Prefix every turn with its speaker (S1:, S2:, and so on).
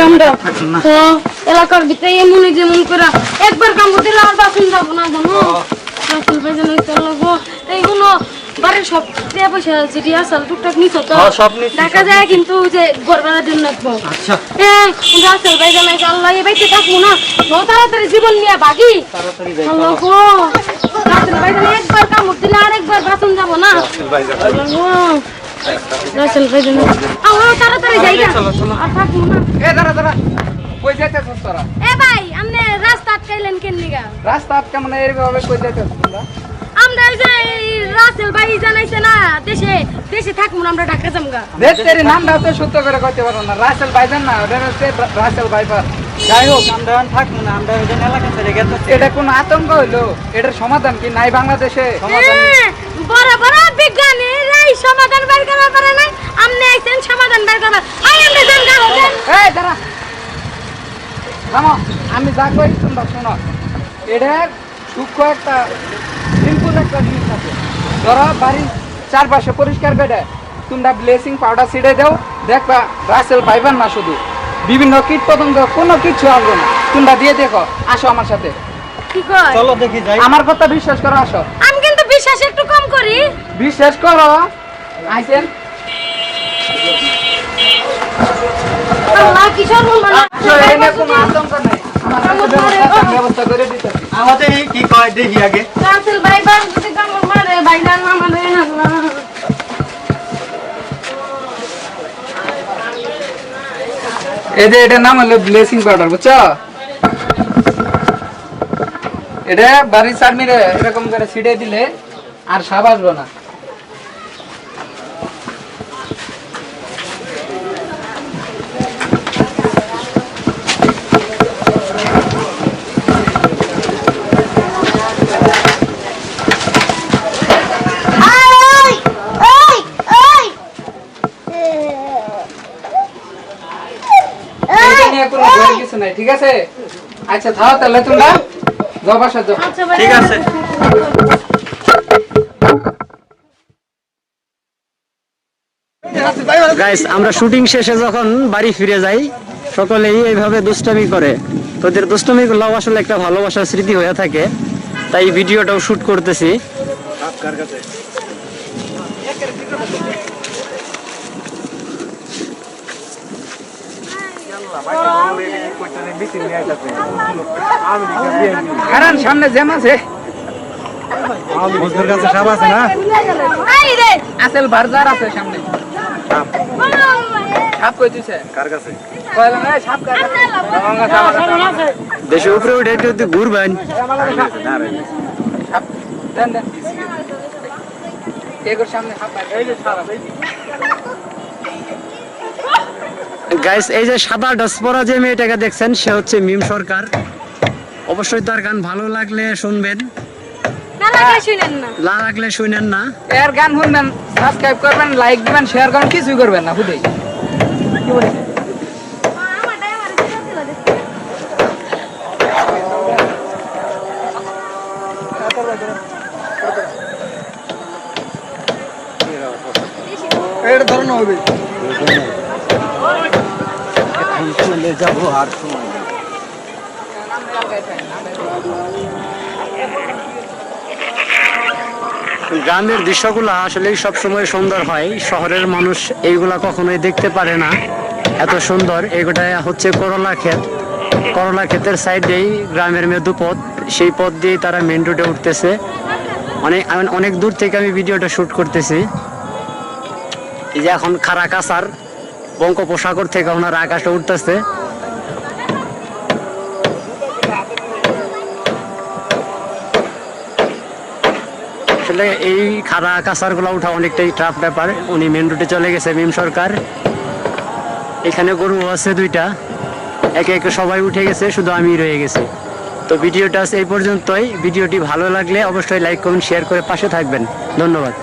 S1: করে আমরা
S2: না।
S1: তো এলাকার ভিতরে এমন যেমন করে একবার কাম দিলে আর বাসন যাব না জানো? রাসেল ভাই জানো চলো এইগুলো বাড়ির সব টাকা পয়সা যেটি আসল টুকটাক নিছ তো।
S2: হ্যাঁ,
S1: দেখা যায় কিন্তু যে একবার।
S2: আচ্ছা।
S1: হ্যাঁ ভাই জানাই আল্লাহ এই বাইতে থাকব না। ও তাড়াতাড়ি জীবন নিয়ে
S2: যাই
S1: আল্লাহ গো। রাসেল ভাই জানাই একবার কাম দিলে আর একবার বাসন যাব না। আল্লাহ রাসেল ভাই জানাই আমরা তাড়াতাড়ি যাই গা।
S2: চলো, চলো।
S1: আর থাকব না
S3: এ দাঁড়া দাঁড়া। কই যাইতেছিস তোরা?
S1: এ ভাই আপনি রাস্তা আটকাইলেন কেন নিগা
S3: রাস্তা আটকে মানে এইভাবে কই যাইতেছিস তোমরা
S1: আমরা এই যে এই রাসেল ভাই জানাইছে না দেশে দেশে থাকব না আমরা ঢাকা যামগা
S3: দেখতে নামটা তো সত্য করে কইতে পারো না। রাসেল ভাইজান না ওটা হচ্ছে রা- রাসেল ভাইপার
S2: যাই হোক আমরা থাকব না আমরা ওই জন্য এলাকা ছেড়ে গেতে
S3: এটা কোন আতঙ্ক হইল? এটার সমাধান কি? নাই বাংলাদেশে? সমাধান
S1: হ্যাঁ, বড় বড় এই সমাধান বের করার পারে নাই। আপনি আইছেন সমাধান বের করার আই আমরা জানগা হোকেন
S3: এই দাঁড়া। থামো আমি যা কই তোমরা শোনো। এটা সূক্ষ্ম একটা সিম্পল একটা জিনিস আছে। ধরো বাড়ির চারপাশে পরিষ্কার বেড়ে তোমরা ব্লেসিং পাউডার ছিটে দাও দেখবা রাসেল পাইবেন না শুধু। বিভিন্ন কীট পতঙ্গ কোনো কিছু আসবে না। তোমরা দিয়ে দেখো আসো আমার সাথে।
S2: চলো দেখি যাই।
S3: আমার কথা বিশ্বাস করো আসো।
S1: আমি কিন্তু বিশ্বাস একটু কম করি?
S3: বিশ্বাস করো। আইসেন।
S1: আল্লাহ কি সর্বনাশ
S3: আসো, এনে কোনো আতঙ্ক নেই। আমার কাছে ব্যবস্থা আছে, ব্যবস্থা
S2: আমাদের কি কয় দেখি আগে।
S1: রাসেল ভাই বাস যদি কামড় মারে ভাই জান আমারে আল্লাহ।
S3: এই যে নাম হলো ব্লেসিং পাউডার বুঝছ? এটা বাড়ির চারমিরে এরকম করে ছিটে দিলে আর সাপ আসবে না। কিছু নাই ঠিক আছে? আচ্ছা থাও তাহলে তোমরা। যাও বাসা যাও।
S1: আচ্ছা
S2: ঠিক আছে। গাইস আমরা শুটিং শেষে যখন বাড়ি ফিরে যাই সকলেই এইভাবে দুষ্টামি করে। তোদের দুষ্টামি গুলো আসলে একটা ভালোবাসার স্মৃতি হয়ে থাকে। তাই ভিডিওটাও শুট করতেছি।
S3: কারণ সামনে জ্যাম আছে।
S2: কাছে সাপ আছে না?
S3: আসল বারজার আছে সামনে। সাপ। কই দিছে?
S2: কার কাছে?
S3: কইলাম এই সাপ কার কাছে? রঙা সাপ
S2: দেশে উপরে উঠে একটু একটু ঘুরবেন।
S3: সাপ। দেন দেন। এগোর সামনে সাপ এই যে
S2: গাইস এই যে সাদা ড্রেস পরা যে মেয়েটাকে দেখছেন সে হচ্ছে মিম সরকার। অবশ্যই তার গান ভালো লাগলে শুনবেন।
S1: শুনেন না।
S2: না লাগলে শুনেন না।
S3: এর গান শুনবেন সাবস্ক্রাইব করবেন লাইক দিবেন শেয়ার করবেন কিছুই করবেন না বুঝেই কি ধরনো হবে।
S2: চলে যাব আর গ্রামের দৃশ্যগুলো আসলে সব সময় সুন্দর হয়। শহরের মানুষ এইগুলা কখনোই দেখতে পারে না। এত সুন্দর এগুলা হচ্ছে করলা ক্ষেত। করলা ক্ষেতের সাইডেই গ্রামের মেদু পথ, সেই পথ দিয়েই তারা মেন রোডে উঠতেছে। অনেক অনেক দূর থেকে আমি ভিডিওটা শুট করতেছি। এই যে এখন খারাকাসার, বঙ্গোপসাগর থেকে ওনার আকাশে উঠতেছে। আসলে এই খারা কাসারগুলা উঠা অনেকটাই টাফ ব্যাপার। উনি মেন রুটে চলে গেছে মিম সরকার। এখানে গরু আছে দুইটা। একে একে সবাই উঠে গেছে, শুধু আমি রয়ে গেছি। তো ভিডিওটা আছে এই পর্যন্তই। ভিডিওটি ভালো লাগলে অবশ্যই লাইক কমেন্ট শেয়ার করে পাশে থাকবেন। ধন্যবাদ।